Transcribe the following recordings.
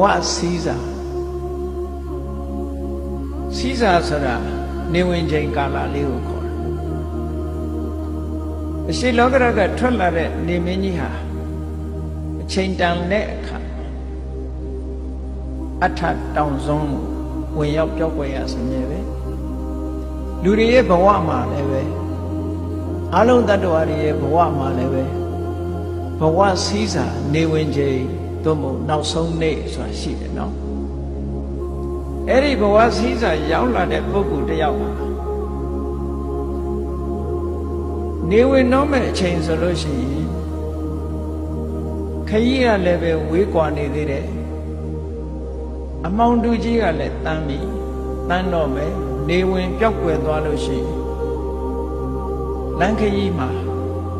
ဝစည်းစာစည်းစာဆိုတာနေဝင်ချိန်ကာလလေးကိုခေါ်တယ်အရှိလောကရကထွက်လာတဲ့နေမင်းကြီးဟာအချိန်တန်တဲ့အခါအထတောင်ဆုံးဝင်ရောက်ပြောက်ွယ်ရစမြဲပဲလူတွေရဲ့ဘဝမှာလည်းပဲအလုံးတ attva တွေရဲ့ဘဝမှာလည်းပဲဘဝစည်းစာနေဝင်ချိန် သို့မဟုတ်နောက်ဆုံးနေ့ဆိုတာရှိတယ်နော်အဲ့ဒီဘဝစည်းစာရောက်လာတဲ့ပုဂ္ဂိုလ်တစ်ယောက်ပါနေဝင်တော့မဲ့အချိန်ဆိုလို့ရှိရင်ခကြီးကလည်းပဲဝေးကွာနေသေးတယ်အမောင်တူကြီးကလည်းတန်းပြီတန်းတော့မယ်နေဝင်ပြောက်ွယ်သွားလို့ရှိရင်လမ်းခကြီးမှာ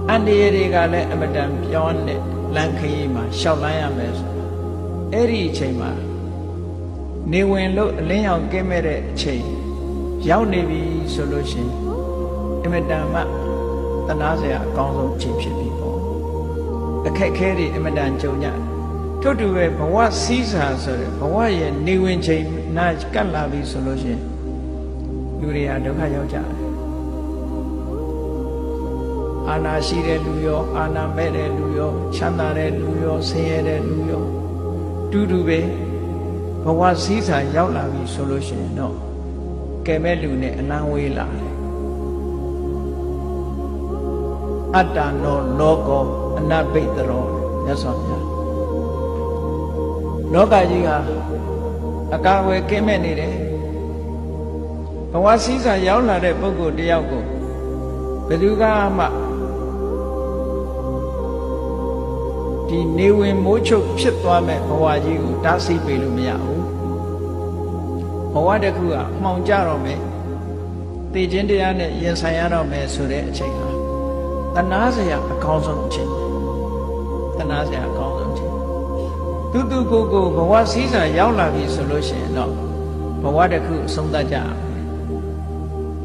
အန္တရာယ်တွေကလည်းအမတန်ပြောင်းတဲ့ လမ်းခကြီးမှာရှောက်လန်းရမယ်ဆိုတာအဲ့ဒီအချိန်မှာနေဝင်လို့အလင်းရောင်ကင်းမဲ့တဲ့အချိန်ရောက်နေပြီဆိုလို့ရှိရင်အမတန်မှတနာစရာအကောင်းဆုံးအချိန်ဖြစ်ပြီပေါ့အခက်ခဲတွေအမတန်ကြုံကြထို့တူပဲဘဝစည်းစာဆိုတဲ့ဘဝရဲ့နေဝင်ချိန်နာကတ်လာပြီဆိုလို့ရှိရင်လူတွေဟာဒုက္ခရောက်ကြတယ် အာနာရှိတဲ့လူရောအာနာမဲ့တဲ့လူရောချမ်းသာတဲ့လူရောဆင်းရဲတဲ့လူရောတူတူပဲဘဝစည်းစာရောက်လာပြီဆိုလို့ရှိရင်တော့ကဲမဲ့လူနဲ့အလံဝေးလာတယ်အတ္တနောလောကောအနဘိတရောမြတ်စွာဘုရားလောကကြီးဟာအကာအကွယ်ကင်းမဲ့နေတယ်ဘဝစည်းစာရောက်လာတဲ့ပုဂ္ဂိုလ်တယောက်ကိုဘယ်သူကမှ ဒီနေဝင်မိုးချုပ်ဖြစ်သွားမဲ့ဘဝကြီးကိုတားဆီးပေးလို့မရဘူးဘဝတစ်ခုကမှောင်ကြတော့မယ်တည်ခြင်းတရားနဲ့ရင်ဆိုင်ရတော့မယ်ဆိုတဲ့အချိန်ဟာတနာစရာအကောင်းဆုံးအချိန်တနာစရာအကောင်းဆုံးအချိန်တူတူကိုကိုဘဝစည်းစာရောက်လာပြီဆိုလို့ရှိရင်တော့ဘဝတစ်ခုအဆုံးသတ်ကြအောင်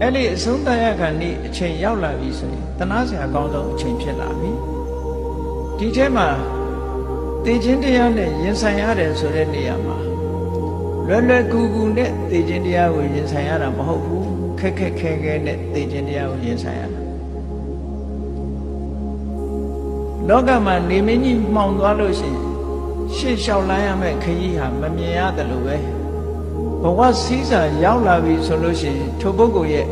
အဲ့ဒီအဆုံးသတ်ရခါနေ့အချိန်ရောက်လာပြီဆိုရင်တနာစရာအကောင်းဆုံးအချိန်ဖြစ်လာပြီ ဒီထဲမှာတည်ခြင်းတရားနဲ့ရင်ဆိုင်ရတယ်ဆိုတဲ့နေရာမှာလွယ်လွယ်ကူကူနဲ့တည်ခြင်းတရားကိုရင်ဆိုင်ရတာမဟုတ်ဘူးခက်ခက်ခဲခဲနဲ့တည်ခြင်းတရားကိုရင်ဆိုင်ရတာလောကမှာနေမင်းကြီးမှောင်သွားလို့ရှိရင်ရှေ့လျှောက်လန်းရမယ့်ခရီးဟာမမြင်ရတယ်လို့ပဲဘဝစည်းစာရောက်လာပြီဆိုလို့ရှိရင်ထိုပုဂ္ဂိုလ်ရဲ့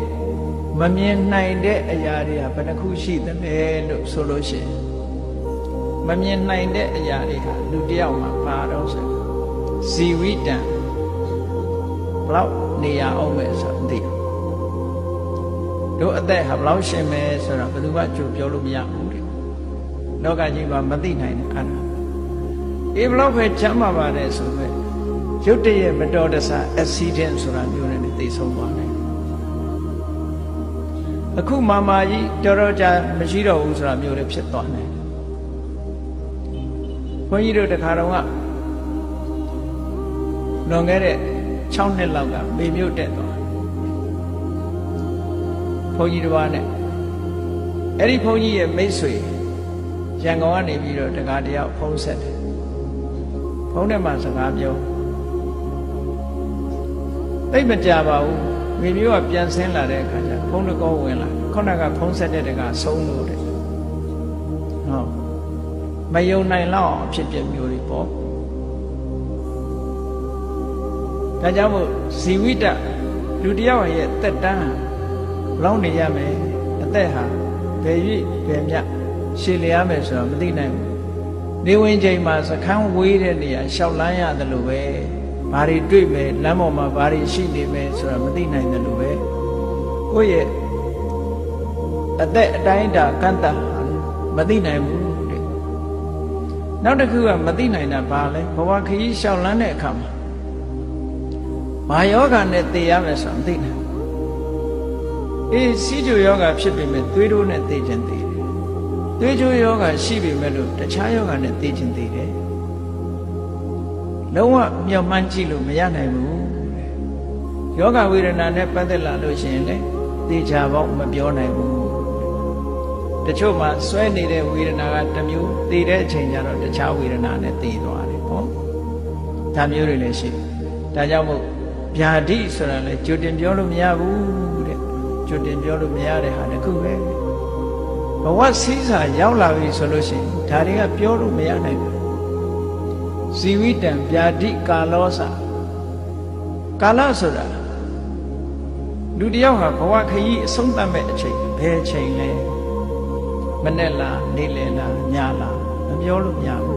မမြင်နိုင်တဲ့အရာတွေဟာဘယ်နှခုရှိသလဲလို့ဆိုလို့ရှိရင် မမြင်နိုင်တဲ့အရာတွေဟာလူတစ်ယောက်မှာပါတော့ဆိုဇီဝိတံဘလောက်နေရအောင်ပဲဆိုတော့သိတို့အသက်ဟာဘလောက်ရှင်မယ်ဆိုတော့ဘယ်သူမှကြိုပြောလို့မရဘူးတဲ့လောကကြီးမှာမသိနိုင်တဲ့အဲ့ဒါအေးဘလောက်ပဲချမ်းသာပါတယ်ဆိုမဲ့ရုတ်တရက်မတော်တဆ accident ဆိုတာမျိုးနဲ့သိဆုံးသွားတယ်အခုမာမာကြီးတော်တော်ကြာမရှိတော့ဘူးဆိုတာမျိုးလည်းဖြစ်သွားတယ် ဘုန်းကြီးတို့တခါတော့ကလွန်ခဲ့တဲ့6နှစ်လောက်ကမေမြို့တက်သွားဘုန်းကြီးတစ်ပါးနဲ့အဲ့ဒီဘုန်းကြီးရဲ့မိတ်ဆွေရန်ကုန်ကနေပြီးတော့တခါတယောက်ဖုန်းဆက်တယ်ဖုန်းထဲမှာစကားပြောသိမကြပါဘူးမေမျိုးကပြန်ဆင်းလာတဲ့အခါကျဖုန်းတကောဝင်လာခုနကဖုန်းဆက်တဲ့တကဆုံးလို့တဲ့ဟုတ် မယုံနိုင်လောက်အောင်ဖြစ်ပြမျိုးတွေပေါ့ဒါကြောင့်မို့ဇီဝိတလူတယောက်ရဲ့တက်တန်းလောက်နေရမယ်အသက်ဟာဘယ်၍ဘယ်မြတ်ရှည်လျားမယ်ဆိုတော့မသိနိုင်ဘူးနေဝင်ချိန်မှာစခန်းဝေးတဲ့နေရာရှောက်လန်းရတယ်လို့ပဲဘာတွေတွေ့မယ်လမ်းပေါ်မှာဘာတွေရှိနေမယ်ဆိုတော့မသိနိုင်တယ်လို့ပဲကိုယ့်ရဲ့အသက်အတိုင်းအတာကန့်တတ်မသိနိုင်ဘူးတဲ့ နောက်တစ်ခုကမသိနိုင်တာဘာလဲဘဝခရီးရှောက်လန်းတဲ့အခါမှာဘာယောဂနဲ့သိရမယ်ဆိုတော့မသိနိုင်အေးစီးကျူယောဂဖြစ်ပေမဲ့သွေးတိုးနဲ့သိခြင်းသိတယ်သွေးကြိုးယောဂရှိပေမဲ့လို့တခြားယောဂနဲ့သိခြင်းသိတယ်လုံးဝမျှော်မှန်းကြည့်လို့မရနိုင်ဘူးယောဂဝေဒနာနဲ့ပတ်သက်လာလို့ရှိရင်လေသိချာပေါက်မပြောနိုင်ဘူး တချို့မှာဆွဲနေတဲ့ဝေဒနာကတစ်မျိုးသိတဲ့အချိန်ကျတော့တခြားဝေဒနာနဲ့သိသွားတယ်ပေါ့ဒါမျိုးတွေလည်းရှိတယ်ဒါကြောင့်မို့ဗျာဒိဆိုတာလည်းကြွတင်ပြောလို့မရဘူးတဲ့ကြွတင်ပြောလို့မရတဲ့ဟာတစ်ခုပဲဘဝစည်းစာရောက်လာပြီဆိုလို့ရှိရင်ဒါတွေကပြောလို့မရနိုင်ဘူးဇီဝိတံဗျာဒိကာလောစာကာလဆိုတာလူတယောက်ဟာဘဝခရီးအဆုံးသတ်မဲ့အချိန်ဘယ်အချိန်လဲ မနဲ့လားနေ့လယ်လားညလားမပြောလို့မရဘူး